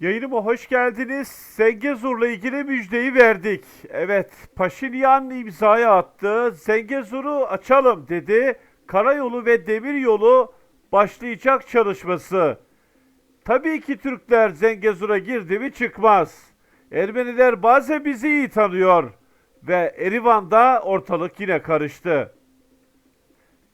Yayınıma hoş geldiniz. Zengezur'la ilgili müjdeyi verdik. Evet, Paşinyan imzayı attı. Zengezur'u açalım dedi. Karayolu ve demiryolu başlayacak çalışması. Tabii ki Türkler Zengezur'a girdi mi çıkmaz. Ermeniler bazen bizi iyi tanıyor. Ve Erivan'da ortalık yine karıştı.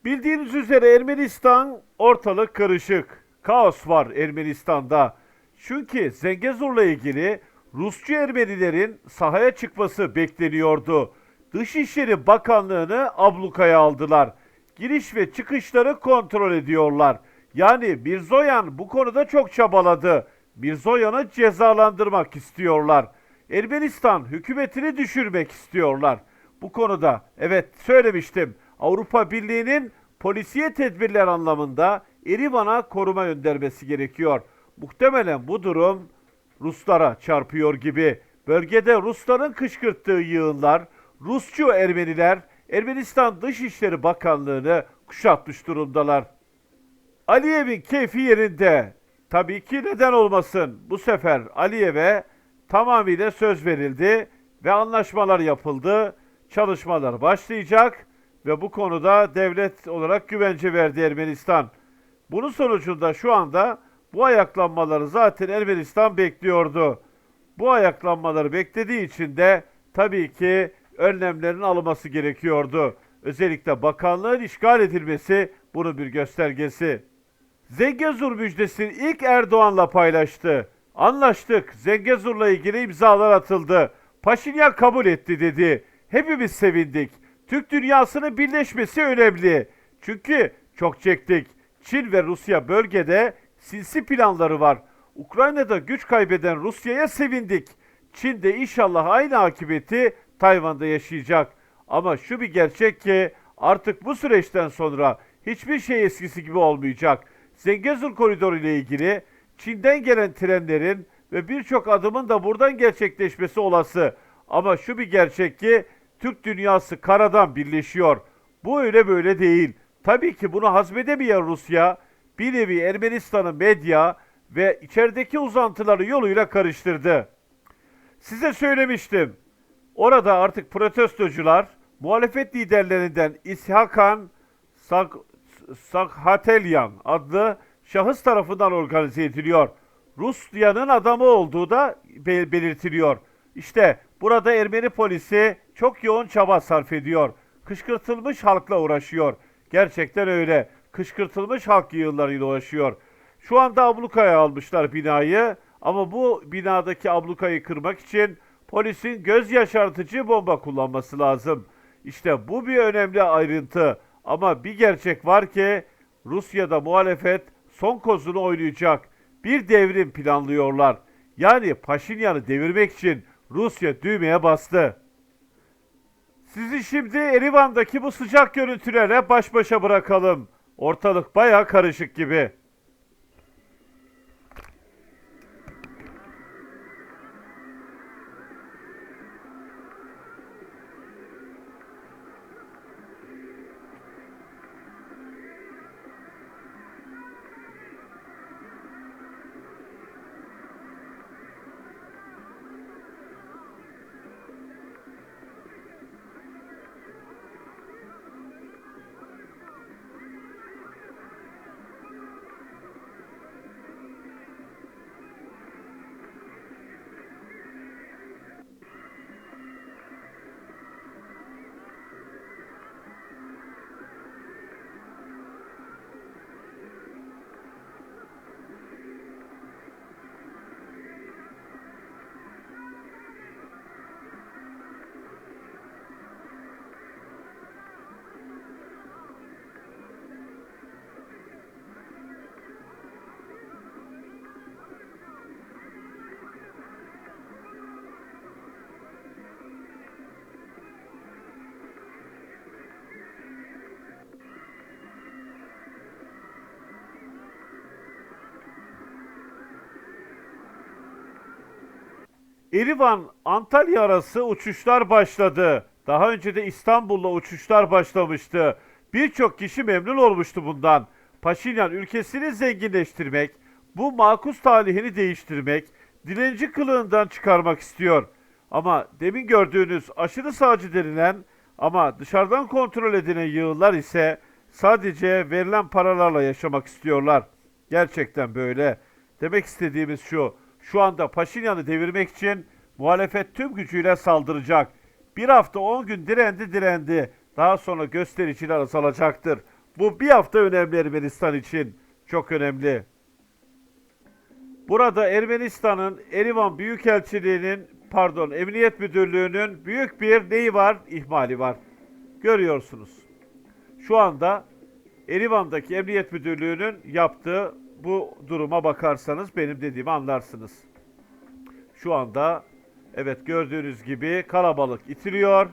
Bildiğiniz üzere Ermenistan ortalık karışık. Kaos var Ermenistan'da. Çünkü Zengezur'la ilgili Rusçu Ermenilerin sahaya çıkması bekleniyordu. Dışişleri Bakanlığı'nı ablukaya aldılar. Giriş ve çıkışları kontrol ediyorlar. Yani Mirzoyan bu konuda çok çabaladı. Mirzoyan'ı cezalandırmak istiyorlar. Ermenistan hükümetini düşürmek istiyorlar. Bu konuda evet söylemiştim. Avrupa Birliği'nin polisiye tedbirler anlamında Erivan'a koruma göndermesi gerekiyor. Muhtemelen bu durum Ruslara çarpıyor gibi. Bölgede Rusların kışkırttığı yığınlar, Rusçu Ermeniler Ermenistan Dışişleri Bakanlığı'nı kuşatmış durumdalar. Aliyev'in keyfi yerinde. Tabii ki neden olmasın. Bu sefer Aliyev'e tamamıyla söz verildi ve anlaşmalar yapıldı. Çalışmalar başlayacak ve bu konuda devlet olarak güvence verdi Ermenistan. Bunun sonucunda şu anda bu ayaklanmaları zaten Ermenistan bekliyordu. Bu ayaklanmaları beklediği için de tabii ki önlemlerin alınması gerekiyordu. Özellikle bakanlığın işgal edilmesi bunun bir göstergesi. Zengezur müjdesini ilk Erdoğan'la paylaştı. Anlaştık. Zengezur'la ilgili imzalar atıldı. Paşinyan kabul etti dedi. Hepimiz sevindik. Türk dünyasının birleşmesi önemli. Çünkü çok çektik. Çin ve Rusya bölgede sinsi planları var. Ukrayna'da güç kaybeden Rusya'ya sevindik. Çin de inşallah aynı akıbeti Tayvan'da yaşayacak. Ama şu bir gerçek ki artık bu süreçten sonra hiçbir şey eskisi gibi olmayacak. Zengezur koridoru ile ilgili Çin'den gelen trenlerin ve birçok adımın da buradan gerçekleşmesi olası. Ama şu bir gerçek ki Türk dünyası karadan birleşiyor. Bu öyle böyle değil. Tabii ki bunu hazmedemeyen Rusya bir nevi Ermenistan'ı medya ve içerideki uzantıları yoluyla karıştırdı. Size söylemiştim. Orada artık protestocular muhalefet liderlerinden İshakan Sak Sakhatelyan adlı şahıs tarafından organize ediliyor. Rusya'nın adamı olduğu da be- belirtiliyor. İşte burada Ermeni polisi çok yoğun çaba sarf ediyor. Kışkırtılmış halkla uğraşıyor. Gerçekten öyle. Kışkırtılmış halk yığınlarıyla uğraşıyor. Şu anda ablukaya almışlar binayı ama bu binadaki ablukayı kırmak için polisin göz yaşartıcı bomba kullanması lazım. İşte bu bir önemli ayrıntı. Ama bir gerçek var ki Rusya'da muhalefet son kozunu oynayacak. Bir devrim planlıyorlar. Yani Paşinyan'ı devirmek için Rusya düğmeye bastı. Sizi şimdi Erivan'daki bu sıcak görüntülerle baş başa bırakalım. Ortalık baya karışık gibi. Erivan Antalya arası uçuşlar başladı. Daha önce de İstanbul'la uçuşlar başlamıştı. Birçok kişi memnun olmuştu bundan. Paşinyan ülkesini zenginleştirmek, bu makus talihini değiştirmek, dilenci kılığından çıkarmak istiyor. Ama demin gördüğünüz aşırı sağcı denilen ama dışarıdan kontrol edilen yığınlar ise sadece verilen paralarla yaşamak istiyorlar. Gerçekten böyle. Demek istediğimiz şu. Şu anda Paşinyan'ı devirmek için muhalefet tüm gücüyle saldıracak. Bir hafta 10 gün direndi direndi. Daha sonra göstericiler azalacaktır. Bu bir hafta önemli Ermenistan için. Çok önemli. Burada Ermenistan'ın Erivan Büyükelçiliği'nin pardon Emniyet Müdürlüğü'nün büyük bir neyi var? İhmali var. Görüyorsunuz. Şu anda Erivan'daki Emniyet Müdürlüğü'nün yaptığı bu duruma bakarsanız benim dediğimi anlarsınız. Şu anda evet gördüğünüz gibi kalabalık itiliyor.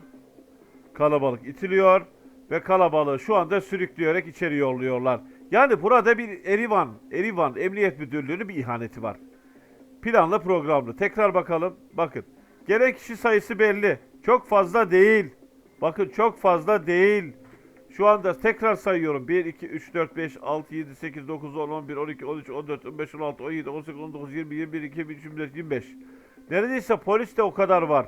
Kalabalık itiliyor ve kalabalığı şu anda sürükleyerek içeri yolluyorlar. Yani burada bir Erivan, Erivan Emniyet Müdürlüğü'nün bir ihaneti var. Planlı programlı. Tekrar bakalım. Bakın. Gelen kişi sayısı belli. Çok fazla değil. Bakın çok fazla değil. Şu anda tekrar sayıyorum. 1, 2, 3, 4, 5, 6, 7, 8, 9, 10, 11, 12, 13, 14, 15, 16, 17, 18, 19, 20, 21, 22, 23, 24, 25. Neredeyse polis de o kadar var.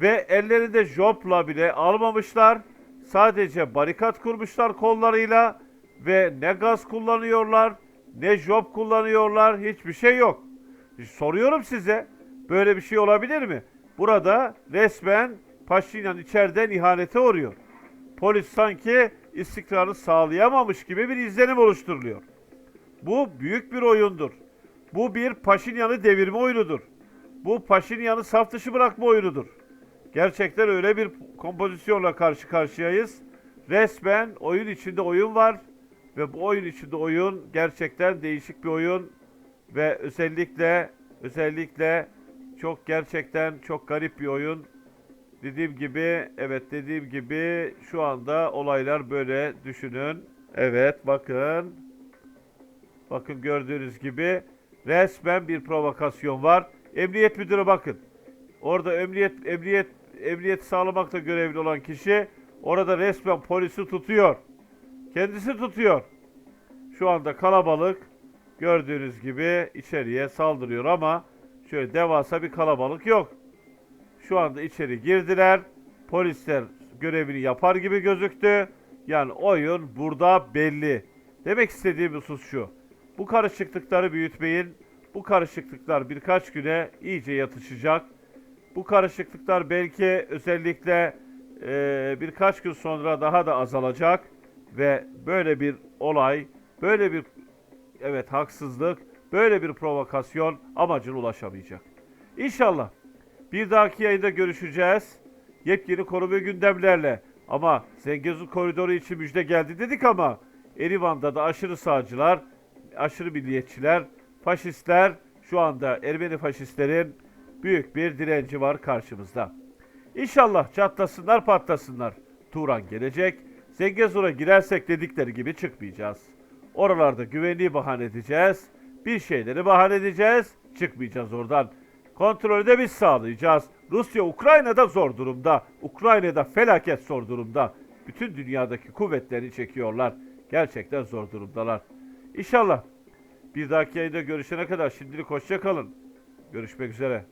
Ve ellerinde jopla bile almamışlar. Sadece barikat kurmuşlar kollarıyla. Ve ne gaz kullanıyorlar, ne job kullanıyorlar. Hiçbir şey yok. Soruyorum size. Böyle bir şey olabilir mi? Burada resmen Paşinyan içeriden ihanete uğruyor. Polis sanki istikrarı sağlayamamış gibi bir izlenim oluşturuluyor. Bu büyük bir oyundur. Bu bir Paşinyan'ı devirme oyunudur. Bu Paşinyan'ı saf dışı bırakma oyunudur. Gerçekten öyle bir kompozisyonla karşı karşıyayız. Resmen oyun içinde oyun var ve bu oyun içinde oyun gerçekten değişik bir oyun ve özellikle özellikle çok gerçekten çok garip bir oyun. Dediğim gibi evet dediğim gibi şu anda olaylar böyle düşünün. Evet bakın. Bakın gördüğünüz gibi resmen bir provokasyon var. Emniyet müdürü bakın. Orada emniyet emniyet emniyet sağlamakta görevli olan kişi orada resmen polisi tutuyor. Kendisi tutuyor. Şu anda kalabalık gördüğünüz gibi içeriye saldırıyor ama şöyle devasa bir kalabalık yok. Şu anda içeri girdiler. Polisler görevini yapar gibi gözüktü. Yani oyun burada belli. Demek istediğim husus şu. Bu karışıklıkları büyütmeyin. Bu karışıklıklar birkaç güne iyice yatışacak. Bu karışıklıklar belki özellikle eee, birkaç gün sonra daha da azalacak ve böyle bir olay, böyle bir evet haksızlık, böyle bir provokasyon amacına ulaşamayacak. İnşallah bir dahaki yayında görüşeceğiz. Yepyeni konu ve gündemlerle. Ama Zengezur koridoru için müjde geldi dedik ama Erivan'da da aşırı sağcılar, aşırı milliyetçiler, faşistler şu anda Ermeni faşistlerin büyük bir direnci var karşımızda. İnşallah çatlasınlar patlasınlar. Turan gelecek. Zengezur'a girersek dedikleri gibi çıkmayacağız. Oralarda güvenliği bahane edeceğiz. Bir şeyleri bahane edeceğiz. Çıkmayacağız oradan. Kontrolü de biz sağlayacağız. Rusya Ukrayna'da zor durumda. Ukrayna'da felaket zor durumda. Bütün dünyadaki kuvvetlerini çekiyorlar. Gerçekten zor durumdalar. İnşallah bir dahaki yayında görüşene kadar şimdilik hoşça kalın. Görüşmek üzere.